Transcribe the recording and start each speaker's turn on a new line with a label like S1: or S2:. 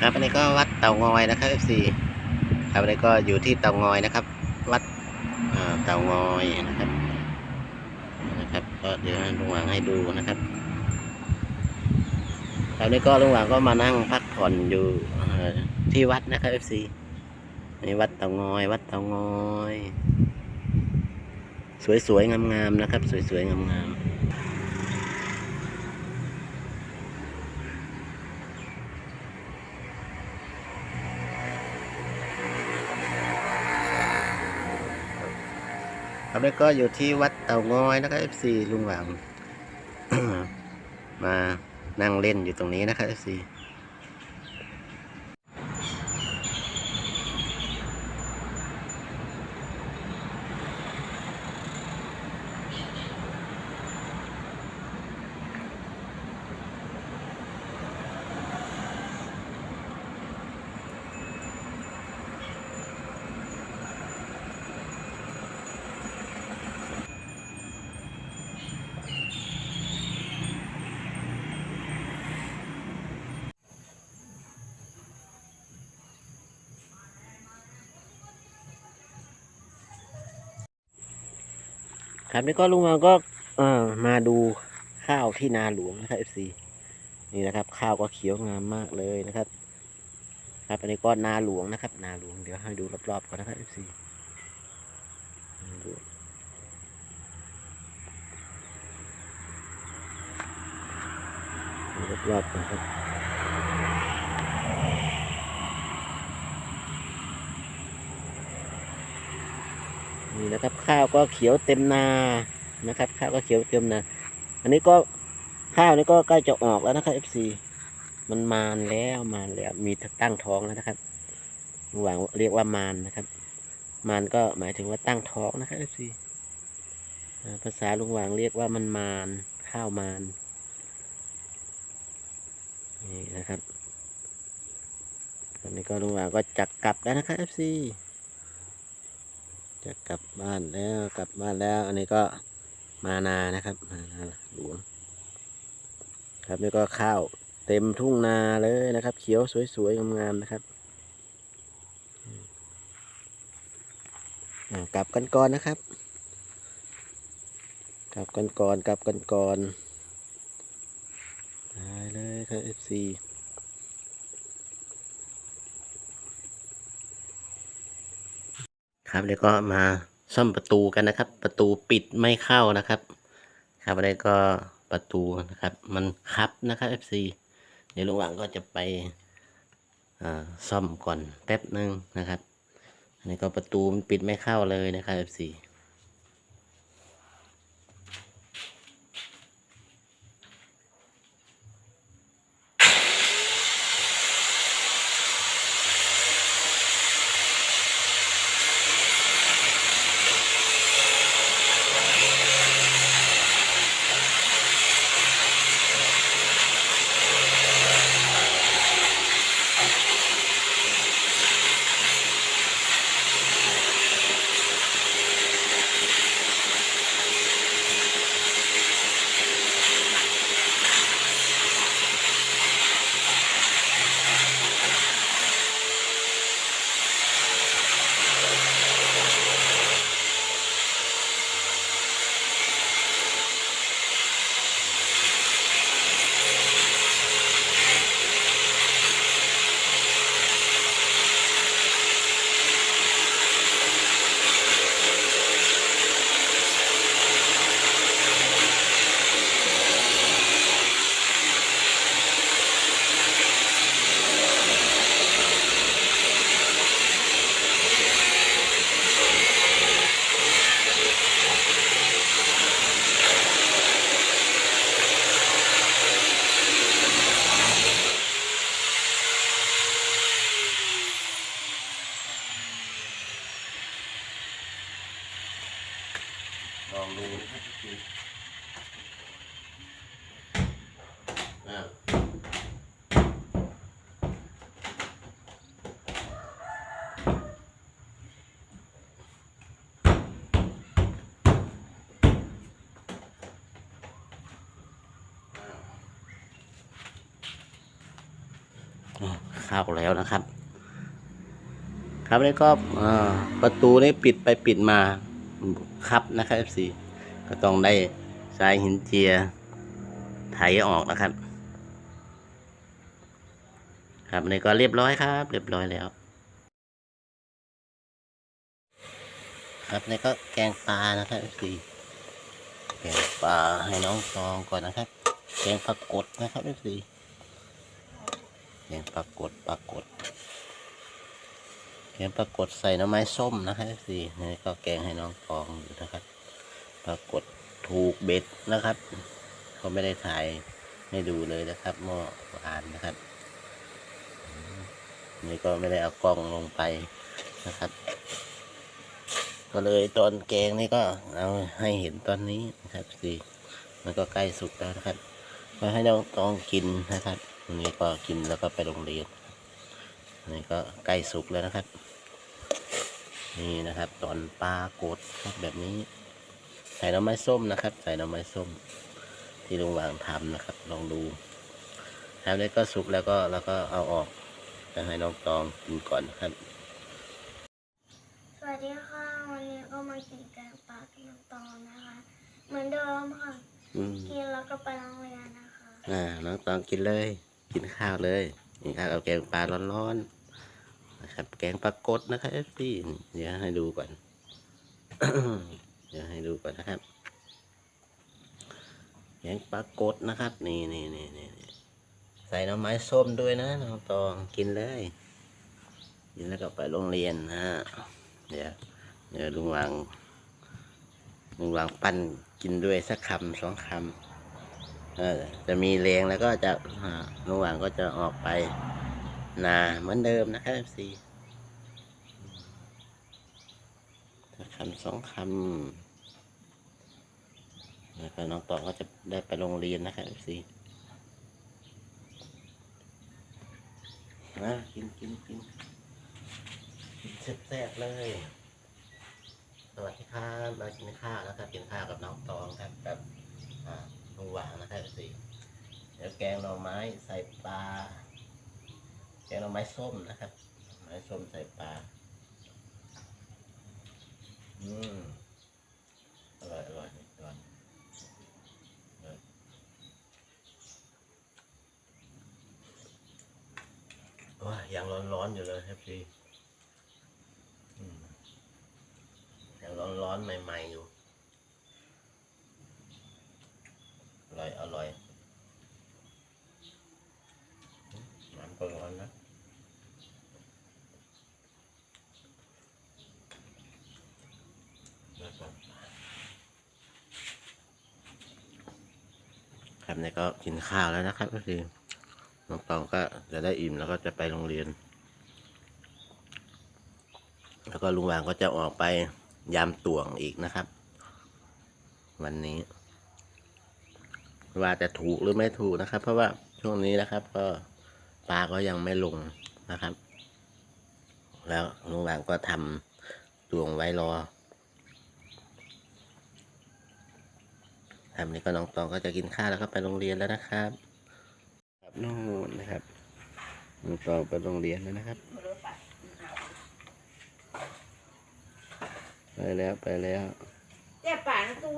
S1: ครับอันนี้ก็วัดเตางอยนะครับ FC ครับอันนี้ก็อยู่ที่เตางอยนะครับ วัดเอ่อเตางอยนะครับนะครับ ก็เดี๋ยวลุงหวังให้ดูนะครับครับอันนี้ก็ลุงหวังก็มานั่งพักผ่อนอยู่ที่วัดนะครับ FC นี่วัดเตางอย วัดเตางอย สวยๆงามๆนะครับ สวยๆงามๆ ครับแล้วก็อยู่ที่วัดเต่างอยนะครับ FC ลุงหวัง มานั่งเล่นอยู่ตรงนี้นะครับ FC ครับนี่ก็ลุงหวังก็เออมาดูข้าวที่นาหลวงนะครับ FC นี่นะครับ ข้าวก็เขียวงามมากเลยนะครับ ครับอันนี้ก็นาหลวงนะครับ นาหลวงเดี๋ยวให้ดูรอบๆก่อนนะครับ FC ดูดูรอบๆก่อนครับ นะครับ ข้าวก็เขียวเต็มนานะครับ ข้าวก็เขียวเต็มนา อันนี้ก็ข้าวนี่ก็ใกล้จะออกแล้วนะครับ FC มันมานแล้วมานแล้วมีตั้งท้องแล้วนะครับลุงหวังเรียกว่ามานนะครับ มานก็หมายถึงว่าตั้งท้องนะครับ FC ภาษาลุงหวังเรียกว่ามันมานข้าวมานนี่นะครับตอนนี้ก็ลุงหวังก็จักกลับแล้วนะครับ FC จะกลับบ้านแล้วกลับบ้านแล้ว อันนี้ก็มานานะครับ มานาหลวง ครับนี่ก็ข้าวเต็มทุ่งนาเลยนะครับ เขียวสวยๆงามๆนะครับกลับกันก่อนนะครับ กลับกันก่อนกลับกันก่อนได้เลยครับ FC ครับแล้วก็มาซ่อมประตูกันนะครับ ประตูปิดไม่เข้านะครับ ครับอะไรก็ประตูนะครับ มันคับนะครับ FC เดี๋ยวลุงหวังก็จะไปซ่อมก่อนแป๊บหนึ่งนะครับอันนี้ก็ประตูมันปิดไม่เข้าเลยนะครับ FC เข้าแล้วนะครับ ครับแล้วก็ประตูนี่ปิดไปปิดมาครับนะครับ FC ก็ต้องได้ใายหินเจียไถออกนะครับ ครับนี่ก็เรียบร้อยครับ เรียบร้อยแล้ว ครับนี่ก็แกงปลานะครับ FC แกงปลาให้น้องฟองก่อนนะครับ แกงปลากดนะครับ FC แกงปลากดปลากดแกงปลากดใส่น้ำไม้ส้มนะครับสี่นี่ก็แกงให้น้องฟองอยู่นะครับปลากดถูกเบ็ดนะครับเขาไม่ได้ถ่ายให้ดูเลยนะครับเมื่อวานนะครับ นี่ก็ไม่ได้เอากล้องลงไปนะครับ ก็เลยตอนแกงนี่ก็เอาให้เห็นตอนนี้นะครับสีมันก็ใกล้สุกแล้วนะครับ ก็ให้น้องตองกินนะครับวันนี้ก็กินแล้วก็ไปโรงเรียนนนี้ก็ใกล้สุกแล้วนะครับ นี่นะครับ ตอนปลากดครับแบบนี้ ใส่น้ำไม้ส้มนะครับ ใส่น้ำไม้ส้ม ที่ลุงวางทำนะครับ ลองดูทำได้ก็สุกแล้วก็แล้วก็เอาออก จะให้น้องตองกินก่อนนะครับ
S2: สวัสดีค่ะ วันนี้ก็มากินแกงปลากับน้ำตอนนะคะ เหมือนเดิมค่ะ
S1: อืม
S2: กินแล้วก็ไปโรงเรียนนะคะ
S1: อ่า น้องตองกินเลย กินข้าวเลยนี่ครับเอาแกงปลาร้อนๆนะครับ แกงปลากดนะครับเอฟซีเดี๋ยวให้ดูก่อน เดี๋ยวให้ดูก่อนนะครับ แกงปลากดนะครับ นี่นี่นี่นี่นี่ ใส่หน้ำไม้ส้มด้วยนะน้องตองกินเลยกินแล้วก็ไปโรงเรียนนะเดี๋ยวเดี๋ยวลุงวางลุงวางปั้นกินด้วยสักคำสองคำเออจะมีแรงแล้วก็จะลุงวางก็จะออกไปนาเหมือนเดิมนะครับสีสักคำสองคำแล้วก็น้องตองก็จะได้ไปโรงเรียนนะครับสิ นะกินกินกินกินแซ่บเลย สวัสดีครับมากินข้าวนะครับกินข้าวกับน้องตองครับกับอ่าลุงหวางนะครับสิเดี๋ยวแกงหน่อไม้ใส่ปลา แกงหน่อไม้ส้มนะครับไม้ส้มใส่ปลา อืมอร่อยอร่อยอร่อย ว้ายังร้อนๆอยู่เลยครับพี่ยังร้อนๆใหม่ๆอยู่อร่อยอร่อยน้ำก็ร้อนนะครับเนี่ก็กินข้าวแล้วนะครับพี่ น้องตองก็จะได้อิ่มแล้วก็จะไปโรงเรียน แล้วก็ลุงวางก็จะออกไปยามต่วงอีกนะครับ วันนี้ ว่าจะถูกหรือไม่ถูกนะครับ เพราะว่าช่วงนี้นะครับ ก็ปลาก็ยังไม่ลงนะครับ แล้วลุงวางก็ทำตวงไว้รอทำนี้ก็น้องตองก็จะกินข้าวแล้วก็ไปโรงเรียนแล้วนะครับ นู่นนะครับต่อไปโรงเรียนแล้วนะครับ ไปแล้วไปแล้ว
S3: แต่ป่านตัว